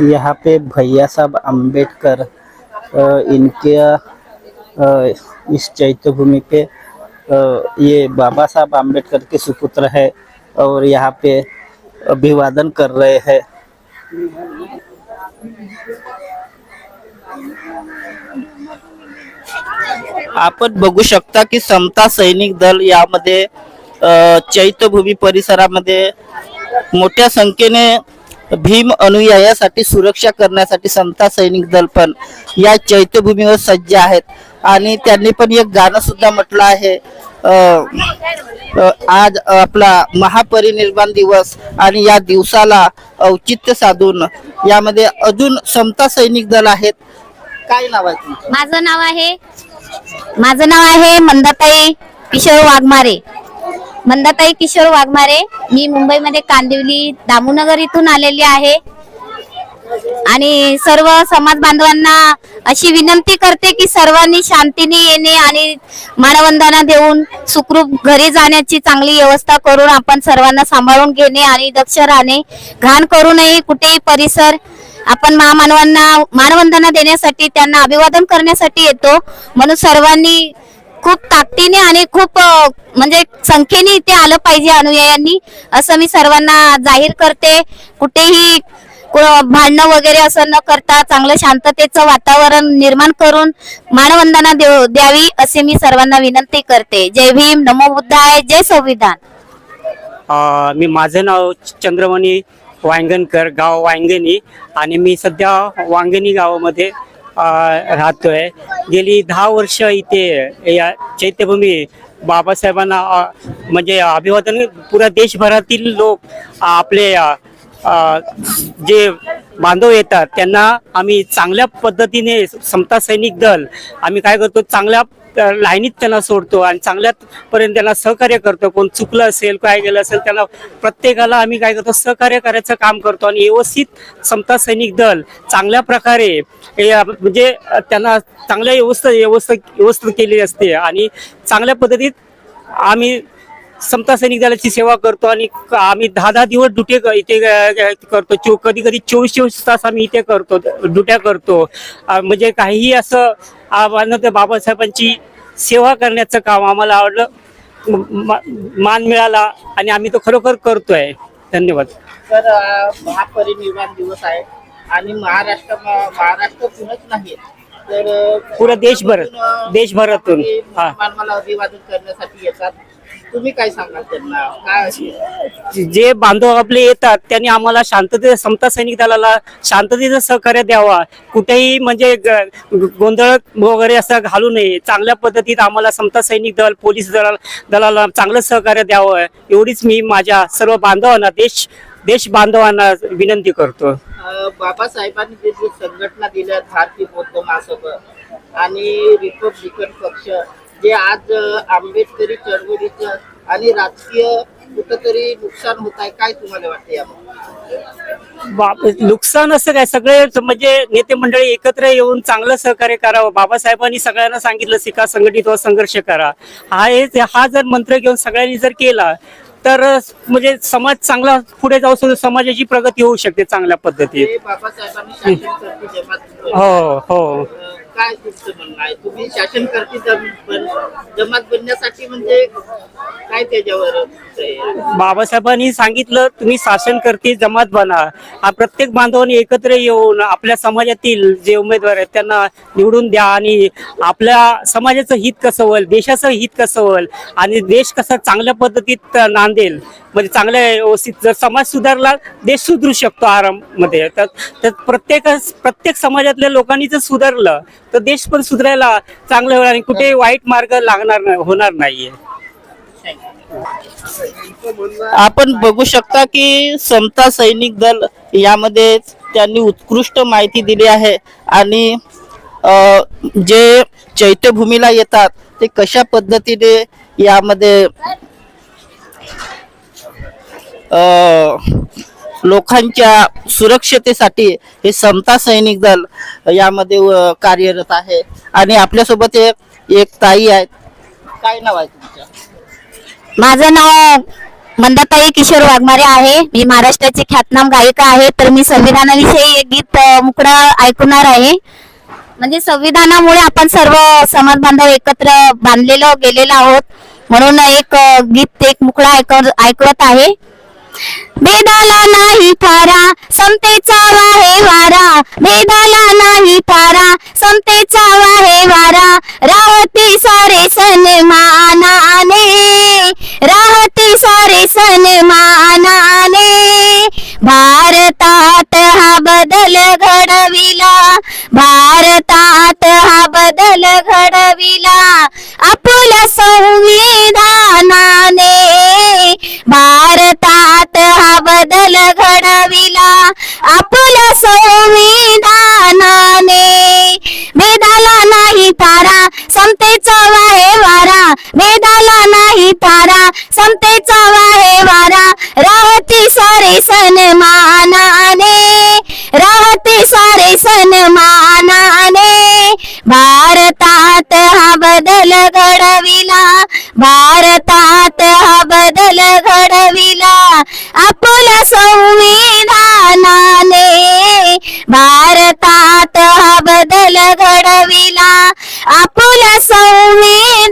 यहाँ पे भैया साहब अंबेडकर इनके इस चैत्य भूमि पे ये बाबा साहब अंबेडकर के सुपुत्र है और यहाँ पे अभिवादन कर रहे हैं। आपण बघू शकता की समता सैनिक दल यामध्ये चैत्यभूमी परिसरामध्ये मोठ्या संख्येने भीम अनुयायासाठी सुरक्षा करण्यासाठी समता सैनिक दल पण या चैत्यभूमीवर सज्ज आहेत. आणि त्यांनी पण एक गाणं सुद्धा म्हटलं आहे. आज आपला महापरिनिर्वाण दिवस आणि या दिवसाला औचित्य साधून यामध्ये अजून समता सैनिक दल आहेत. काय नाव आहे माझं नाव आहे माझं नाव आहे मंदाताई किशोर वाघमारे. मंदाताई किशोर वाघमारे मी मुंबईमध्ये कांदिवली दामूनगर इथून आलेली आहे. आणि सर्व समाज बांधवांना अशी विनंती करते की सर्वांनी शांतीने येणे आणि मानवंदना देऊन सुखरूप घरी जाण्याची चांगली व्यवस्था करून आपण सर्वांना सांभाळून घेणे आणि दक्ष राहणे. घाण करू नये कुठेही परिसर आपण महामानवांना मानवंदना देण्यासाठी त्यांना अभिवादन करण्यासाठी येतो. म्हणून सर्वांनी खूप ताकदीने आणि खूप म्हणजे संख्येने इथे आलं पाहिजे अनुयायांनी असं मी सर्वांना जाहीर करते. कुठेही भांडणं वगैरे असं न करता चांगलं शांततेचं वातावरण निर्माण करून मानवंदना देव द्यावी असे मी सर्वांना विनंती करते. जय भीम नमो बुद्धाय जय संविधान. मी माझं नाव चंद्रमणी वांगणकर गाव वांगणी आणि मी सध्या वांगणी गावामध्ये राहतोय. गेली दहा वर्ष इथे या चैत्यभूमी बाबासाहेबांना म्हणजे अभिवादन पुरा देशभरातील लोक आपले जे बांधव येतात त्यांना आम्ही चांगल्या पद्धतीने समता सैनिक दल आम्ही काय करतो चांगल्या लाईनीत त्यांना सोडतो आणि चांगल्या पर्यंत त्यांना सहकार्य करतो. कोण चुकलं असेल काय गेलं असेल त्यांना प्रत्येकाला आम्ही काय करतो? सहकार्य करायचं काम करतो आणि व्यवस्थित समता सैनिक दल चांगल्या प्रकारे म्हणजे त्यांना चांगल्या व्यवस्था व्यवस्था व्यवस्थित केली असते आणि चांगल्या पद्धतीत आम्ही समता सैनिक दलाची सेवा करतो आणि क- आम्ही दहा दहा दिवस ड्युटी इथे करतो. चो कधी कधी चोवीस चोवीस तास आम्ही इथे करतो ड्युट्या करतो. म्हणजे काहीही असं त्या बाबासाहेबांची सेवा करण्याचं काम आम्हाला आवडलं. मान मिळाला आणि आम्ही तो खरोखर करतोय. धन्यवाद. तर महापरिनिर्वाण दिवस आहे आणि महाराष्ट्र महाराष्ट्रातूनच नाही तर पुरं देशभर देशभरातून. हा. करण्यासाठी येतात. तुम्ही काय सांगाल त्यांना? काय अशी? जे बांधव आपले येतात त्यांनी आम्हाला शांतते समता सैनिक दलाला शांततेचं सहकार्य द्यावा. कुठेही म्हणजे ग- गोंधळ वगैरे असं घालू नये. चांगल्या पद्धतीत आम्हाला समता सैनिक दल पोलीस दल दलाला चांगलं सहकार्य द्यावं. एवढीच मी माझ्या सर्व बांधवांना देश देश बांधवांना विनंती करतो. अ, बाबासाहेबांनी जे जे संघटना दिल्या भारतीय बौद्ध महासभा आणि रिपब्लिकन पक्ष जे आज आंबेडकरी चळवळीचं आणि राजकीय कुठंतरी नुकसान होत आहे काय तुम्हाला वाटतं याबाबत नुकसान असं काय? सगळे म्हणजे नेते मंडळी एकत्र येऊन चांगलं सहकार्य करावं. बाबासाहेबांनी सगळ्यांना सांगितलं शिका संघटित व संघर्ष करा. हा हे हा जर मंत्र घेऊन सगळ्यांनी जर केला तर म्हणजे समाज चांगला पुढे जाऊ शकतो समाजाची प्रगती होऊ शकते चांगल्या पद्धतीत. हो हो. काय तुमचं म्हणणं आहे? तुम्ही शासन करते जमात बनण्यासाठी म्हणजे काय त्याच्यावर बाबासाहेबांनी सांगितलं तुम्ही शासन करते जमात बना. हा प्रत्येक बांधवांनी एकत्र येऊन आपल्या समाजातील जे उमेदवार आहेत त्यांना निवडून द्या आणि आपल्या समाजाचं हित कसं होईल देशाचं हित कसं होईल आणि देश कसा चांगल्या पद्धतीत नांदेल. म्हणजे चांगल्या व्यवस्थित जर समाज सुधारला देश सुधरू शकतो आराममध्ये. तर प्रत्येक प्रत्येक समाजातल्या लोकांनी जर सुधारलं तर देश पण सुधारायला चांगलं होणार आणि कुठे वाईट मार्ग लागणार नाही होणार नाहीये. आपण बघू शकता की समता सैनिक दल यामध्ये त्यांनी उत्कृष्ट माहिती दिली आहे आणि जे चैत्यभूमीला येतात ते कशा पद्धतीने यामध्ये अ, लोकांच्या सुरक्षतेसाठी हे समता सैनिक दल यामध्ये कार्यरत आहे. आणि आपल्यासोबत एक एक ताई आहेत. काय नाव आहे तुमचं? माझं नाव मंदाताई किशोर वाघमारे आहे. मी महाराष्ट्राची ख्यातनाम गायिका आहे. तर मी संविधानाविषयी एक गीत अ, ऐकणार आहे. म्हणजे संविधानामुळे आपण सर्व समाज बांधव एकत्र बांधलेलो गेलेलो आहोत. म्हणून एक गीत एक मुकडा ऐक ऐकवत आहे. भेदाला नाही थारा समतेचा वाहे वारा. भेदाला नाही थारा समतेचा वाहे वारा. राहती सारे सन्मानाने राहती सारे सन्मानाने भारतात हा बदल घडविला भारतात हा बदल घडविला. आपल्या संविधानाने भारतात हा बदल घडविला. आपल्या संविधानाने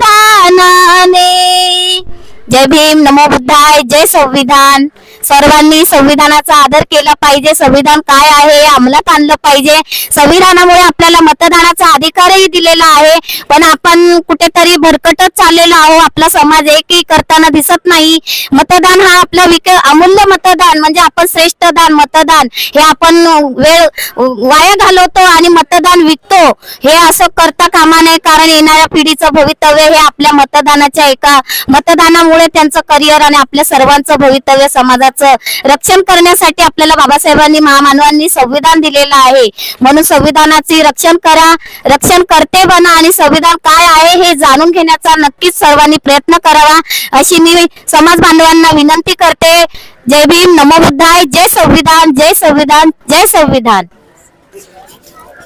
जय भीम नमो बुद्धाय जय संविधान. सर्वांनी संविधानाचा आदर केला पाहिजे. संविधान काय आहे हे अंमलात आणलं पाहिजे. संविधानामुळे आपल्याला मतदानाचा अधिकारही दिलेला आहे. पण आपण कुठेतरी भरकटत चाललेलो आहो आपला समाज एकही करताना दिसत नाही. मतदान हा आपला विक अमूल्य मतदान म्हणजे आपण श्रेष्ठ दान मतदान हे आपण वेळ वाया घालवतो आणि मतदान विकतो. हे असं करता कामा नये कारण येणाऱ्या पिढीचं भवितव्य हे आपल्या मतदानाच्या एका मतदानामुळे त्यांचं करिअर आणि आपल्या सर्वांचं भवितव्य समाजाचं रक्षण करण्यासाठी आपल्याला बाबासाहेबांनी महामानवांनी संविधान दिलेलं आहे. म्हणून संविधानाचे रक्षण करा रक्षण करते बना आणि संविधान काय आहे हे जाणून घेण्याचा नक्कीच सर्वांनी प्रयत्न करावा. अशी मी समाज बांधवांना विनंती करते. जय भीम नमो बुद्धाय जय संविधान जय संविधान जय संविधान.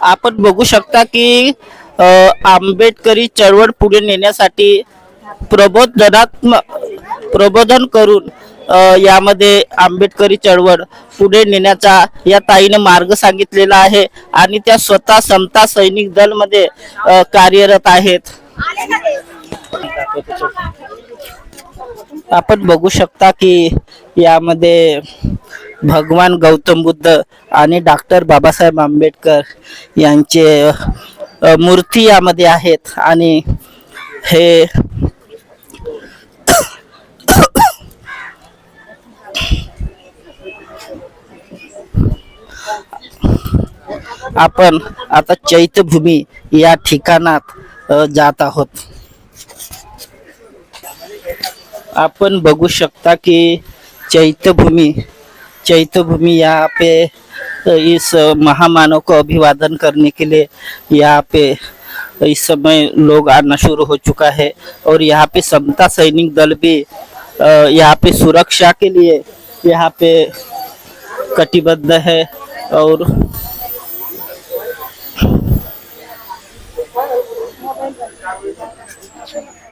आपण बघू शकता की आंबेडकरी चळवळ पुढे नेण्यासाठी प्रबोधनात्मक प्रबोधन करून यामध्ये आंबेडकरी चळवळ पुढे नेण्याचा या ताईने मार्ग सांगितलेला आहे आणि त्या स्वतः समता सैनिक दलमध्ये कार्यरत आहेत. आपण बघू शकता की यामध्ये भगवान गौतम बुद्ध आणि डॉक्टर बाबासाहेब आंबेडकर यांचे मूर्ती यामध्ये आहेत आणि हे आपण आता चैत्यभूमी या ठिकाणात अ, जात आहोत. आपण बघू शकता कि चैत्यभूमि चैत्यभूमि यहाँ पे इस महामानव को अभिवादन करने के लिए यहाँ पे इस समय लोग आना शुरू हो चुका है और यहाँ पे समता सैनिक दल भी यहाँ पे सुरक्षा के लिए यहाँ पे कटिबद्ध है और